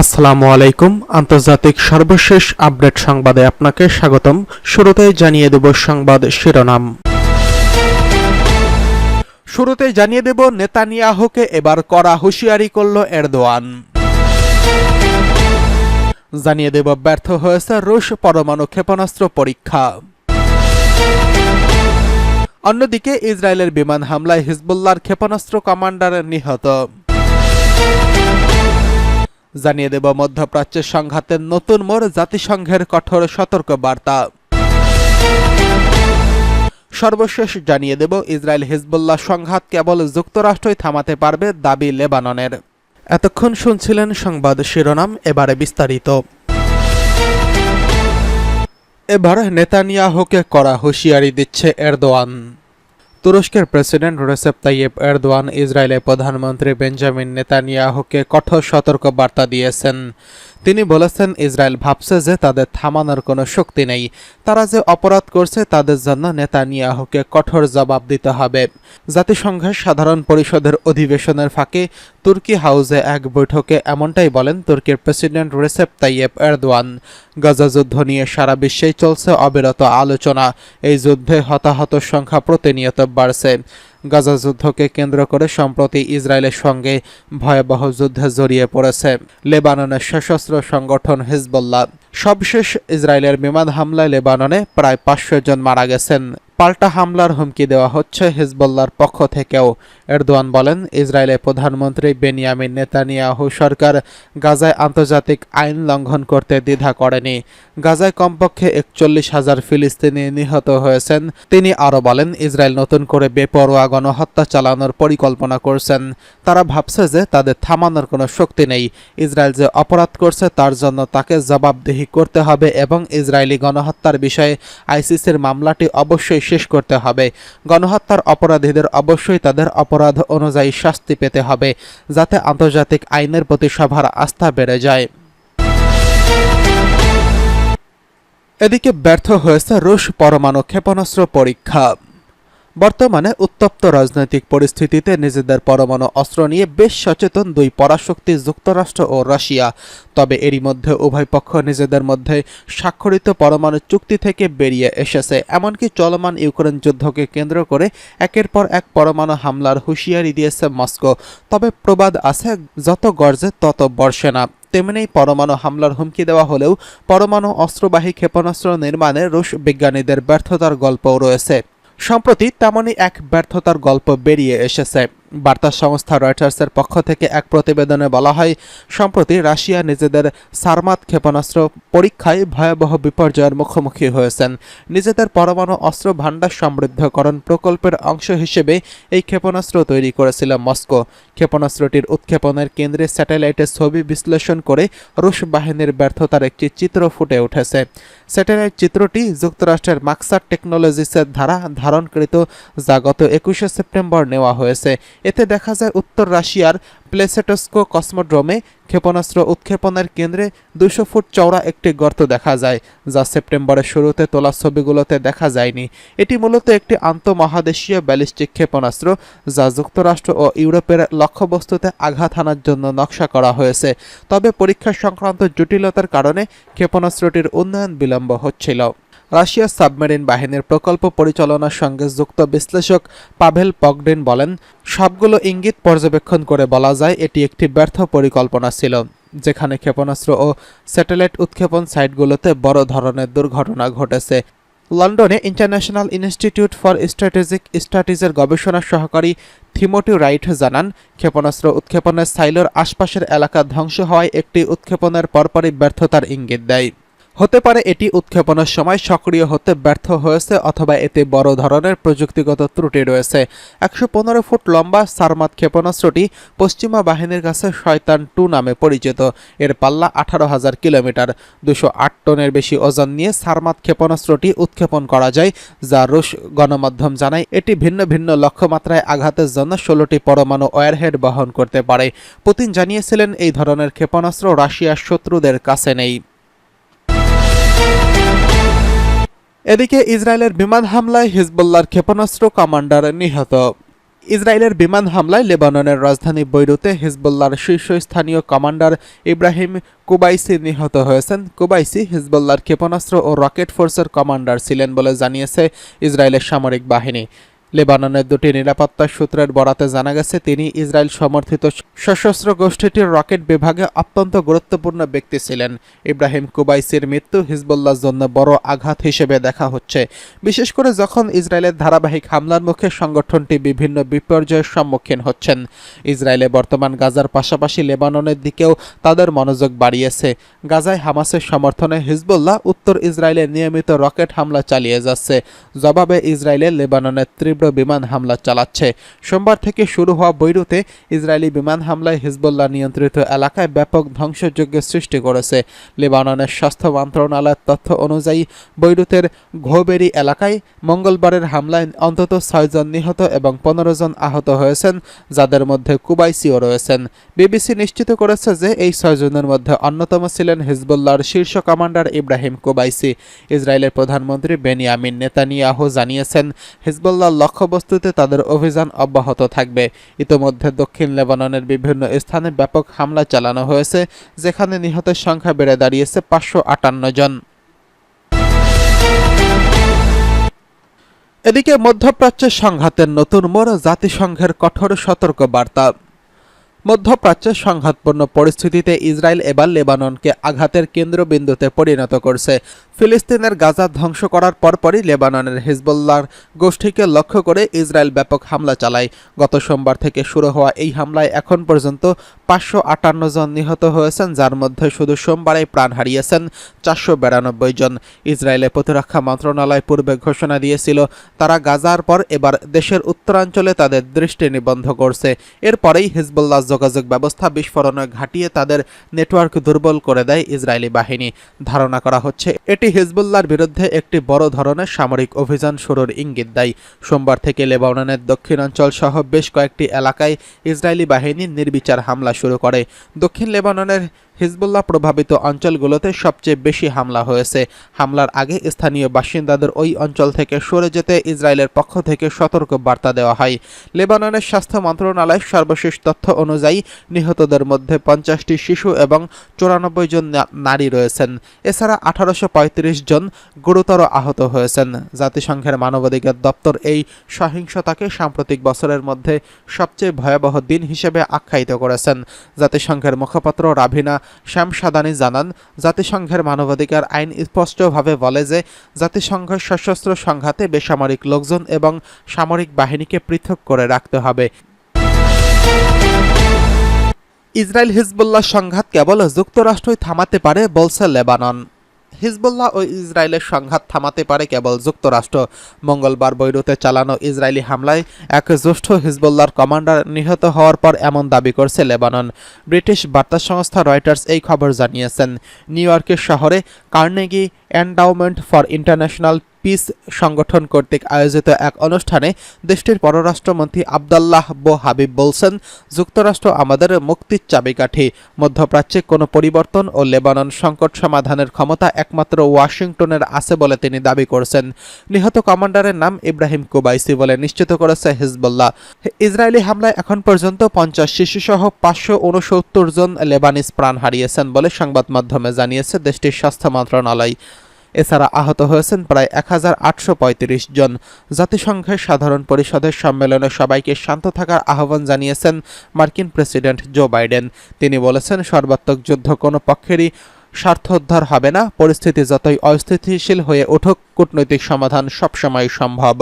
আসসালামু আলাইকুম। আন্তর্জাতিক সর্বশেষ আপডেট সংবাদে আপনাকে স্বাগতম। শুরুতেই জানিয়ে দেব সংবাদ শিরোনাম। শুরুতেই জানিয়ে দেব নেতানিয়াহুকে এবার কড়া হুঁশিয়ারি করল এরদোয়ান। জানিয়ে দেব ব্যর্থ হয়েছে রুশ পরমাণু ক্ষেপণাস্ত্র পরীক্ষা। অন্যদিকে ইসরায়েলের বিমান হামলায় হিজবুল্লাহর ক্ষেপণাস্ত্র কমান্ডার নিহত। জানিয়ে দেব মধ্যপ্রাচ্যের সংঘাতের নতুন মোড় জাতিসংঘের কঠোর সতর্ক বার্তা সর্বশেষ জানিয়ে দেব ইসরায়েল হিজবুল্লাহ সংঘাত কেবল যুক্তরাষ্ট্রই থামাতে পারবে দাবি লেবাননের। এতক্ষণ শুনছিলেন সংবাদ শিরোনাম, এবারে বিস্তারিত। এবার নেতানিয়াহুকে করা হুঁশিয়ারি দিচ্ছে এরদোয়ান। তুরস্কের প্রেসিডেন্ট রেসেপ তাইয়েব এরদোয়ান ইসরায়েলের প্রধানমন্ত্রী বেঞ্জামিন নেতানিয়াহুকে কঠোর সতর্ক বার্তা দিয়েছেন। তিনি বলেছেন, ইসরায়েল ভাবছে যে তাদের থামানোর কোনো শক্তি নেই। তারা যে অপরাধ করছে, তাদের জন্য নেতানিয়াহুকে কঠোর জবাব দিতে হবে। জাতিসংঘের সাধারণ পরিষদের অধিবেশনের ফাঁকে তুর্কি হাউসে এক বৈঠকে এমনটাই বলেন তুর্কির president Recep Tayyip Erdogan. Gaza যুদ্ধ নিয়ে সারা বিশ্বেই চলছে অবিরত আলোচনা। এই যুদ্ধে হতাহত সংখ্যা প্রতিনিয়ত বাড়ছে। গাজা যুদ্ধকে কেন্দ্র করে সম্প্রতি ইসরায়েলের সঙ্গে ভয়াবহ যুদ্ধে জড়িয়ে পড়েছে। লেবাননের সশস্ত্র সংগঠন হিজবুল্লাহ। সবশেষ ইসরায়েলের বিমান হামলায় লেবাননে প্রায় পাঁচশো জন মারা গেছেন। পাল্টা হামলার হুমকি দেওয়া হচ্ছে হিজবুল্লার পক্ষ থেকেও। এরদোয়ান বলেন, ইসরায়েলের প্রধানমন্ত্রী বেনিয়ামিন নেতানিয়াহু সরকার গাজায় আন্তর্জাতিক আইন লঙ্ঘন করতে দ্বিধা করেনি। গাজায় কমপক্ষে একচল্লিশ হাজার ফিলিস্তিনি নিহত হয়েছেন। তিনি আরও বলেন, ইসরায়েল নতুন করে বেপরোয়া গণহত্যা চালানোর পরিকল্পনা করছেন। তারা ভাবছে যে তাদের থামানোর কোনো শক্তি নেই। ইসরায়েল যে অপরাধ করছে তার জন্য তাকে জবাবদিহি করতে হবে এবং ইসরায়েলি গণহত্যার বিষয়ে আইসিসির মামলাটি অবশ্যই শেষ করতে হবে। গণহত্যার অপরাধীদের অবশ্যই তাদের অপরাধ অনুযায়ী শাস্তি পেতে হবে, যাতে আন্তর্জাতিক আইনের প্রতি সভার আস্থা বেড়ে যায়। এদিকে ব্যর্থ হয়েছে রুশ পরমাণু ক্ষেপণাস্ত্র পরীক্ষা। বর্তমানে উত্তপ্ত রাজনৈতিক পরিস্থিতিতে নিজেদের পরমাণু অস্ত্র নিয়ে বেশ সচেতন দুই পরাশক্তি যুক্তরাষ্ট্র ও রাশিয়া। তবে এরই মধ্যে উভয় পক্ষ নিজেদের মধ্যে স্বাক্ষরিত পরমাণু চুক্তি থেকে বেরিয়ে এসেছে। এমনকি চলমান ইউক্রেন যুদ্ধকে কেন্দ্র করে একের পর এক পরমাণু হামলার হুঁশিয়ারি দিয়েছে মস্কো। তবে প্রবাদ আছে, যত গর্জে তত বর্ষে না। তেমনি পরমাণু হামলার হুমকি দেওয়া হলেও পরমাণু অস্ত্রবাহী ক্ষেপণাস্ত্র নির্মাণে রুশ বিজ্ঞানীদের ব্যর্থতার গল্পও রয়েছে। সম্প্রতি তেমনই এক ব্যর্থতার গল্প বেরিয়ে এসেছে। বার্তা সংস্থা রয়টার্সের পক্ষ থেকে এক প্রতিবেদনে বলা হয়, সম্প্রতি রাশিয়া নিজেদের সারমাত ক্ষেপণাস্ত্র পরীক্ষায় ভয়াবহ বিপর্যয়ের মুখোমুখি হয়েছেন। নিজেদের পরমাণু অস্ত্র ভাণ্ডার সমৃদ্ধকরণ প্রকল্পের অংশ হিসেবে এই ক্ষেপণাস্ত্র তৈরি করেছিল মস্কো। ক্ষেপণাস্ত্রটির উৎক্ষেপণের কেন্দ্রে স্যাটেলাইটের ছবি বিশ্লেষণ করে রুশ বাহিনীর ব্যর্থতার একটি চিত্র ফুটে উঠেছে। স্যাটেলাইট চিত্রটি যুক্তরাষ্ট্রের মাক্সার টেকনোলজিসের দ্বারা ধারণকৃত, যা গত একুশে সেপ্টেম্বর নেওয়া হয়েছে। এতে দেখা যায় উত্তর রাশিয়ার প্লেসেটস্কো কসমোড্রোমে ক্ষেপণাস্ত্র উৎক্ষেপণের কেন্দ্রে দুশো ফুট চওড়া একটি গর্ত দেখা যায়, যা সেপ্টেম্বরের শুরুতে তোলা ছবিগুলোতে দেখা যায়নি। এটি মূলত একটি আন্তঃমহাদেশীয় ব্যালিস্টিক ক্ষেপণাস্ত্র, যা যুক্তরাষ্ট্র ও ইউরোপের লক্ষ্যবস্তুতে আঘাত হানার জন্য নকশা করা হয়েছে। তবে পরীক্ষা সংক্রান্ত জটিলতার কারণে ক্ষেপণাস্ত্রটির উন্নয়ন বিলম্ব হচ্ছিল। রাশিয়ার সাবমেরিন বাহিনীর প্রকল্প পরিচালনার সঙ্গে যুক্ত বিশ্লেষক পাভেল পগডিন বলেন, সবগুলো ইঙ্গিত পর্যবেক্ষণ করে বলা যায় এটি একটি ব্যর্থ পরিকল্পনা ছিল, যেখানে ক্ষেপণাস্ত্র ও স্যাটেলাইট উৎক্ষেপণ সাইটগুলোতে বড় ধরনের দুর্ঘটনা ঘটেছে। লন্ডনে ইন্টারন্যাশনাল ইনস্টিটিউট ফর স্ট্র্যাটেজিক স্টাডিজের গবেষণা সহকারী থিমোটি রাইট জানান, ক্ষেপণাস্ত্র উৎক্ষেপণের সাইলোর আশপাশের এলাকা ধ্বংস হওয়ায় একটি উৎক্ষেপণের পরপরই ব্যর্থতার ইঙ্গিত দেয়। হতে পারে এটি উৎক্ষেপণের সময় সক্রিয় হতে ব্যর্থ হয়েছে অথবা এতে বড় ধরনের প্রযুক্তিগত ত্রুটি রয়েছে। একশো পনেরো ফুট লম্বা সারমাত ক্ষেপণাস্ত্রটি পশ্চিমা বাহিনীর কাছে শয়তান টু নামে পরিচিত। এর পাল্লা আঠারো হাজার কিলোমিটার। দুশো আট টনের বেশি ওজন নিয়ে সারমাত ক্ষেপণাস্ত্রটি উৎক্ষেপণ করা যায়, যা রুশ গণমাধ্যম জানায় এটি ভিন্ন ভিন্ন লক্ষ্যমাত্রায় আঘাতের জন্য ষোলোটি পরমাণু ওয়ারহেড বহন করতে পারে। পুতিন জানিয়েছিলেন, এই ধরনের ক্ষেপণাস্ত্র রাশিয়ার শত্রুদের কাছে নেই। এদিকে ইসরায়েলের বিমান হামলায় হিজবুল্লার ক্ষেপণাস্ত্র কমান্ডার নিহত। ইসরায়েলের বিমান হামলায় লেবাননের রাজধানী বৈরুতে হিজবুল্লার শীর্ষস্থানীয় কমান্ডার ইব্রাহিম কুবাইসি নিহত হয়েছেন। কুবাইসি হিজবুল্লার ক্ষেপণাস্ত্র ও রকেট ফোর্সের কমান্ডার ছিলেন বলে জানিয়েছে ইসরায়েলের সামরিক বাহিনী। লেবাননের দুটি নিরাপত্তা সূত্রের বরাতে জানা গেছে, তিনি ইসরায়েল সমর্থিত সশস্ত্র গোষ্ঠীটির রকেট বিভাগে অত্যন্ত গুরুত্বপূর্ণ ব্যক্তি ছিলেন। ইব্রাহিম কুবাইসির মৃত্যু হিজবুল্লাহর জন্য বড় আঘাত হিসেবে দেখা হচ্ছে। বিশেষ করে যখন ইসরায়েলের ধারাবাহিক হামলার মুখে সংগঠনটি বিভিন্ন বিপর্যয়ের সম্মুখীন হচ্ছেন। ইসরায়েলে বর্তমান গাজার পাশাপাশি লেবাননের দিকেও তাদের মনোযোগ বাড়িয়েছে। গাজায় হামাসের সমর্থনে হিজবুল্লাহ উত্তর ইসরায়েলে নিয়মিত রকেট হামলা চালিয়ে যাচ্ছে। জবাবে ইসরায়েলে লেবাননের তীব্র বিমান হামলা চালাচ্ছে। সোমবার থেকে শুরু হওয়া বৈরুতে ইসরায়েলি বিমান হামলায় হিজবুল্লাহ নিয়ন্ত্রিত এলাকায় ব্যাপক ধ্বংসযজ্ঞের সৃষ্টি করেছে। লেবাননের স্বাস্থ্য মন্ত্রণালয়ের তথ্য অনুযায়ী, বৈরুতের ঘোবেরি এলাকায় মঙ্গলবারের হামলায় অন্তত ছয়জন নিহত এবং পনেরো জন আহত হয়েছেন, যাদের মধ্যে কুবাইসিও রয়েছেন। বিবিসি নিশ্চিত করেছে যে এই ছয়জনের মধ্যে অন্যতম ছিলেন হিজবুল্লাহর শীর্ষ কমান্ডার ইব্রাহিম কুবাইসি ইসরায়েলের প্রধানমন্ত্রী বেনিয়ামিন নেতানিয়াহু জানিয়েছেন, হিজবুল্লাহ লক্ষ্যবস্তুতে তাদের অভিযান অব্যাহত থাকবে। ইতোমধ্যে দক্ষিণ লেবাননের বিভিন্ন স্থানে ব্যাপক হামলা চালানো হয়েছে, যেখানে নিহতের সংখ্যা বেড়ে দাঁড়িয়েছে পাঁচশো আটান্ন জন। এদিকে মধ্যপ্রাচ্যের সংঘাতের নতুন মোড় জাতিসংঘের কঠোর সতর্ক বার্তা মধ্যপ্রাচ্যের সংঘাতপূর্ণ পরিস্থিতিতে ইসরায়েল এবার লেবাননকে আঘাতের কেন্দ্রবিন্দুতে পরিণত করছে। ফিলিস্তিনের গাজা ধ্বংস করার পরপরই লেবাননের হিজবুল্লাহর গোষ্ঠীকে লক্ষ্য করে ইসরায়েল ব্যাপক হামলা চালায়। গত সোমবার থেকে শুরু হওয়া এই হামলায় এখন পর্যন্ত পাঁচশো আটান্ন জন নিহত হয়েছেন, যার মধ্যে শুধু সোমবারে প্রাণ হারিয়েছেন চারশো বিরানব্বই জন। ইসরায়েলের প্রতিরক্ষা মন্ত্রণালয় পূর্বে ঘোষণা দিয়েছিল, তারা গাজার পর এবার দেশের উত্তরাঞ্চলে তাদের দৃষ্টি নিবন্ধ করছে। এরপরেই হিজবুল্লাহ যোগাযোগ ব্যবস্থা বিস্ফোরণে ঘাটিয়ে তাদের নেটওয়ার্ক দুর্বল করে দেয় ইসরায়েলি বাহিনী। ধারণা করা হচ্ছে, এটি হিজবুল্লার বিরুদ্ধে একটি বড় ধরনের সামরিক অভিযান শুরুর ইঙ্গিত দেয়। সোমবার থেকে লেবাননের দক্ষিণাঞ্চল সহ বেশ কয়েকটি এলাকায় ইসরায়েলি বাহিনী নির্বিচার হামলা শুরু করে। দক্ষিণ লেবাননের হিজবুল্লাহ প্রভাবিত অঞ্চলগুলোতে সবচেয়ে বেশি হামলা হয়েছে। হামলার আগে স্থানীয় বাসিন্দাদের ওই অঞ্চল থেকে সরে যেতে ইসরায়েলের পক্ষ থেকে সতর্ক বার্তা দেওয়া হয়। লেবাননের স্বাস্থ্য মন্ত্রণালয়ের সর্বশেষ তথ্য অনুযায়ী নিহতদের মধ্যে পঞ্চাশটি শিশু এবং চুরানব্বই জন নারী রয়েছেন। এছাড়া আঠারোশো পঁয়ত্রিশ জন গুরুতর আহত হয়েছেন। জাতিসংঘের মানবাধিকার দপ্তর এই সহিংসতাকে সাম্প্রতিক বছরের মধ্যে সবচেয়ে ভয়াবহ দিন হিসেবে আখ্যায়িত করেছেন। জাতিসংঘের মুখপাত্র রাভিনা শ্যামসাদানি জানান, জাতিসংঘের মানবাধিকার আইন স্পষ্টভাবে বলে যে জাতিসংঘের সশস্ত্র সংঘাতে বেসামরিক লোকজন এবং সামরিক বাহিনীকে পৃথক করে রাখতে হবে। ইসরায়েল হিজবুল্লাহ সংঘাত কেবল যুক্তরাষ্ট্রই থামাতে পারে, বলছে লেবানন। হিজবুল্লাহ ও ইসরায়েলের সংঘাত থামাতে পারে কেবল যুক্তরাষ্ট্র। মঙ্গলবার বৈরুতে চালানো ইসরায়েলি হামলায় এক জ্যেষ্ঠ হিজবুল্লাহর কমান্ডার নিহত হওয়ার পর এমন দাবি করছে লেবানন। ব্রিটিশ বার্তা সংস্থা রয়টার্স এই খবর জানিয়েছেন। নিউ ইয়র্কের শহরে Carnegie Endowment for International Peace সংগঠন কর্তৃক আয়োজিত এক অনুষ্ঠানে দেশটির পররাষ্ট্রমন্ত্রী আবদাল্লাহ বো হাবিব বলছেন, যুক্তরাষ্ট্র আমাদের মুক্তির চাবিকাঠি। মধ্যপ্রাচ্যে কোনো পরিবর্তন ও লেবানন সংকট সমাধানের ক্ষমতা একমাত্র ওয়াশিংটনের আছে বলে তিনি দাবি করছেন। নিহত কমান্ডারের নাম ইব্রাহিম কুবাইসি বলে নিশ্চিত করেছে হিজবুল্লাহ। ইসরায়েলি হামলায় এখন পর্যন্ত পঞ্চাশ শিশুসহ পাঁচশো উনসত্তর জন লেবানিস প্রাণ হারিয়েছেন বলে সংবাদ মাধ্যমে জানিয়েছে দেশটির স্বাস্থ্য মন্ত্রণালয়। এছাড়া আহত হয়েছেন প্রায় এক হাজার আটশো পঁয়ত্রিশ জন। জাতিসংঘের সাধারণ পরিষদের সম্মেলনে সবাইকে শান্ত থাকার আহ্বান জানিয়েছেন মার্কিন প্রেসিডেন্ট জো বাইডেন। তিনি বলেছেন, সর্বাত্মক যুদ্ধ কোনো পক্ষেরই স্বার্থোদ্ধার হবে না। পরিস্থিতি যতই অস্থিতিশীল হয়ে উঠুক, কূটনৈতিক সমাধান সবসময় সম্ভব।